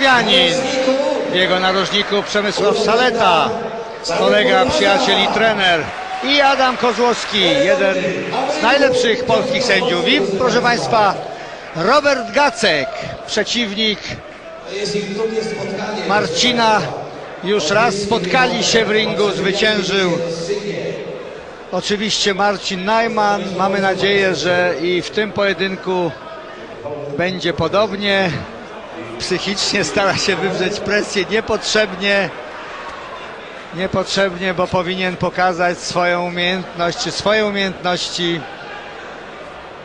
Pianin. W jego narożniku Przemysław Saleta, kolega, przyjaciel i trener. I Adam Kozłowski, jeden z najlepszych polskich sędziów. I proszę Państwa, Robert Gacek, przeciwnik Marcina. Już raz spotkali się w ringu, zwyciężył oczywiście Marcin Najman. Mamy nadzieję, że i w tym pojedynku będzie podobnie. Psychicznie stara się wywrzeć presję niepotrzebnie. Niepotrzebnie, bo powinien pokazać swoją umiejętność, czy swoje umiejętności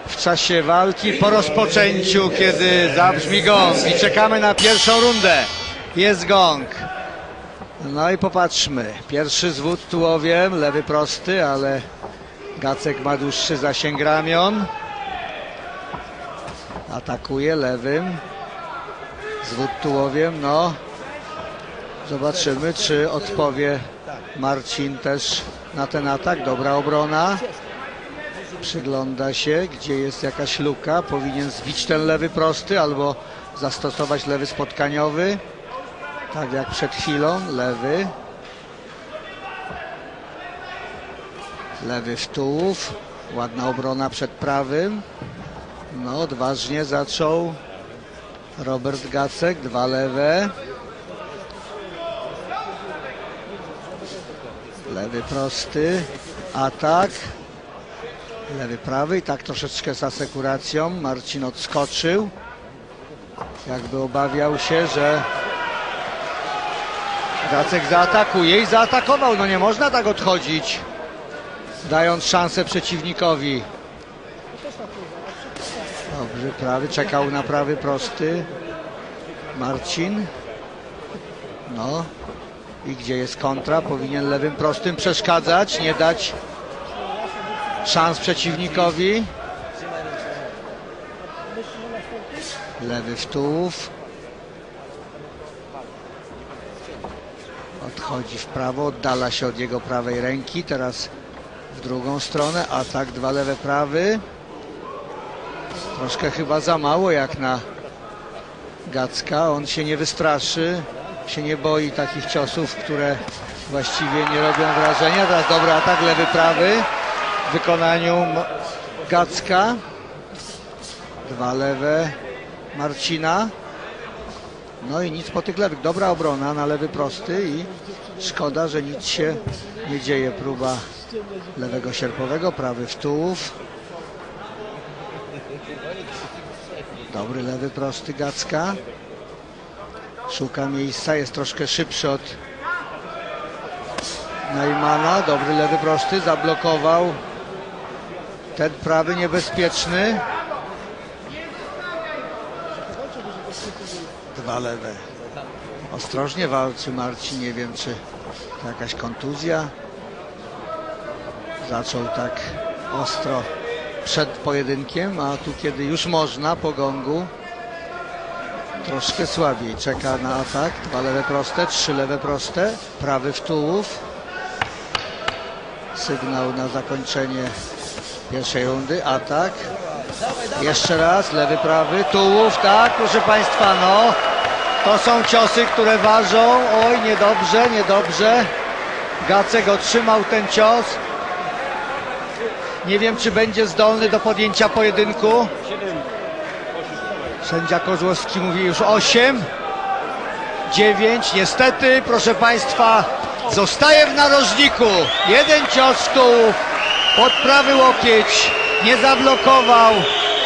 w czasie walki po rozpoczęciu, kiedy zabrzmi gong i czekamy na pierwszą rundę. Jest gong. No i popatrzmy. Pierwszy zwód tułowiem, lewy prosty, ale Gacek ma dłuższy zasięg ramion. Atakuje lewym. Zwód tułowiem, no. Zobaczymy, czy odpowie Marcin też na ten atak. Dobra obrona. Przygląda się, gdzie jest jakaś luka. Powinien zbić ten lewy prosty albo zastosować lewy spotkaniowy. Tak jak przed chwilą. Lewy. Lewy w tułów. Ładna obrona przed prawym. No, odważnie zaczął Robert Gacek, dwa lewe. Lewy prosty, atak. Lewy prawy i tak troszeczkę z asekuracją. Marcin odskoczył. Jakby obawiał się, że Gacek zaatakuje i zaatakował. No nie można tak odchodzić, dając szansę przeciwnikowi. Dobrze, prawy, czekał na prawy prosty. Marcin. No. I gdzie jest kontra? Powinien lewym prostym przeszkadzać, nie dać szans przeciwnikowi. Lewy w tułów. Odchodzi w prawo, oddala się od jego prawej ręki. Teraz w drugą stronę. Atak, dwa lewe prawy. Troszkę chyba za mało jak na Gacka. On się nie wystraszy, się nie boi takich ciosów, które właściwie nie robią wrażenia. Teraz dobry atak, lewy, prawy w wykonaniu Gacka. Dwa lewe Marcina. No i nic po tych lewych. Dobra obrona na lewy prosty i szkoda, że nic się nie dzieje. Próba lewego sierpowego, prawy w tułów. Dobry lewy prosty Gacka. Szuka miejsca, jest troszkę szybszy od Neumana. Dobry lewy prosty, zablokował. Ten prawy niebezpieczny. Dwa lewe. Ostrożnie walczy Marcin, nie wiem czy jakaś kontuzja. Zaczął tak ostro przed pojedynkiem, a tu kiedy już można po gongu troszkę słabiej. Czeka na atak. Dwa lewe proste, trzy lewe proste, prawy w tułów. Sygnał na zakończenie pierwszej rundy. Atak. Jeszcze raz, lewy, prawy, tułów, tak, proszę Państwa, no. To są ciosy, które ważą. Oj, niedobrze, niedobrze. Gacek otrzymał ten cios. Nie wiem, czy będzie zdolny do podjęcia pojedynku. Sędzia Kozłowski mówi już 8. 9. Niestety, proszę Państwa, zostaje w narożniku. Jeden cios tułów, pod prawy łokieć, nie zablokował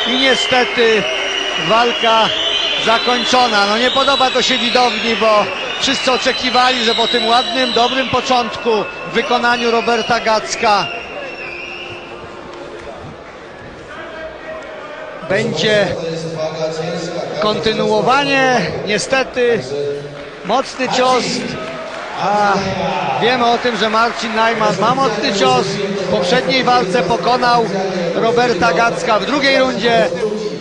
i niestety walka zakończona. No nie podoba to się widowni, bo wszyscy oczekiwali, że po tym ładnym, dobrym początku w wykonaniu Roberta Gacka będzie kontynuowanie. Niestety mocny cios. A wiemy o tym, że Marcin Najman ma mocny cios. W poprzedniej walce pokonał Roberta Gacka w drugiej rundzie.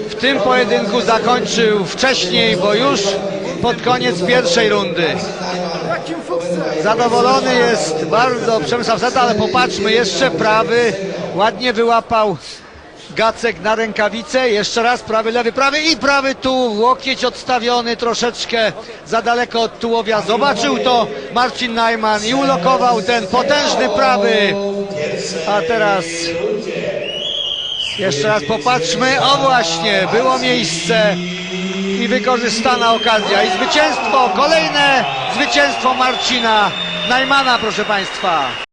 W tym pojedynku zakończył wcześniej, bo już pod koniec pierwszej rundy. Zadowolony jest bardzo Przemysław Zeta, ale popatrzmy, jeszcze prawy ładnie wyłapał Gacek na rękawicę, jeszcze raz prawy, lewy, prawy i prawy tu, łokieć odstawiony troszeczkę za daleko od tułowia. Zobaczył to Marcin Najman i ulokował ten potężny prawy. A teraz jeszcze raz popatrzmy, o właśnie, było miejsce i wykorzystana okazja i zwycięstwo, kolejne zwycięstwo Marcina Najmana, proszę Państwa.